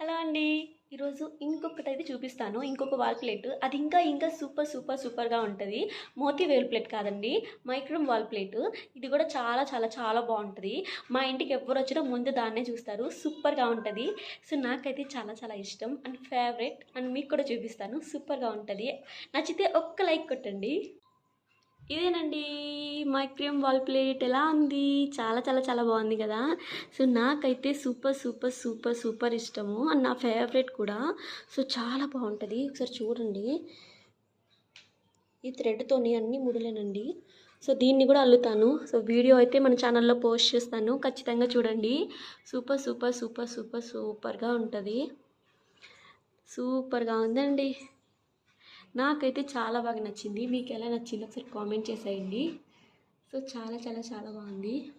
Hello అండి. ఈరోజు ఇంకొకటి అయితే చూపిస్తాను. ఇంకొక వాల్ ప్లేట్ అది ఇంకా ఇంకా సూపర్ సూపర్ సూపర్గా ఉంటుంది. మోతీ వేల్ ప్లేట్ కాదండి. మైక్రోమ్ వాల్ ప్లేట్ ఇది కూడా చాలా చాలా చాలా బాగుంటుంది. మా ఇంటికి ఎవరు వచ్చినా ముందు దాన్నే చూస్తారు. సూపర్గా ఉంటుంది. సో నాకైతే చాలా చాలా ఇష్టం. అండ్ ఫేవరెట్ అండ్ మీకు కూడా చూపిస్తాను. సూపర్గా ఉంటుంది. నచ్చితే ఒక్క లైక్ కొట్టండి. ఇదేనండి. మైక్రోమ్ వాల్ ప్లేట్ ఎలా ఉంది? చాలా చాలా చాలా బాగుంది కదా. సో నాకైతే సూపర్ సూపర్ సూపర్ సూపర్ ఇష్టము. అండ్ నా ఫేవరెట్ కూడా. సో చాలా బాగుంటుంది. ఒకసారి చూడండి. ఈ థ్రెడ్తోని అన్ని ముడలేనండి. సో దీన్ని కూడా అల్లుతాను. సో వీడియో అయితే మన ఛానల్లో పోస్ట్ చేస్తాను. ఖచ్చితంగా చూడండి. సూపర్ సూపర్ సూపర్ సూపర్ సూపర్గా ఉంటుంది. సూపర్గా ఉందండి. నాకైతే చాలా బాగా నచ్చింది. మీకు ఎలా నచ్చింది ఒకసారి కామెంట్ చేసేయండి. సో చాలా చాలా చాలా బాగుంది.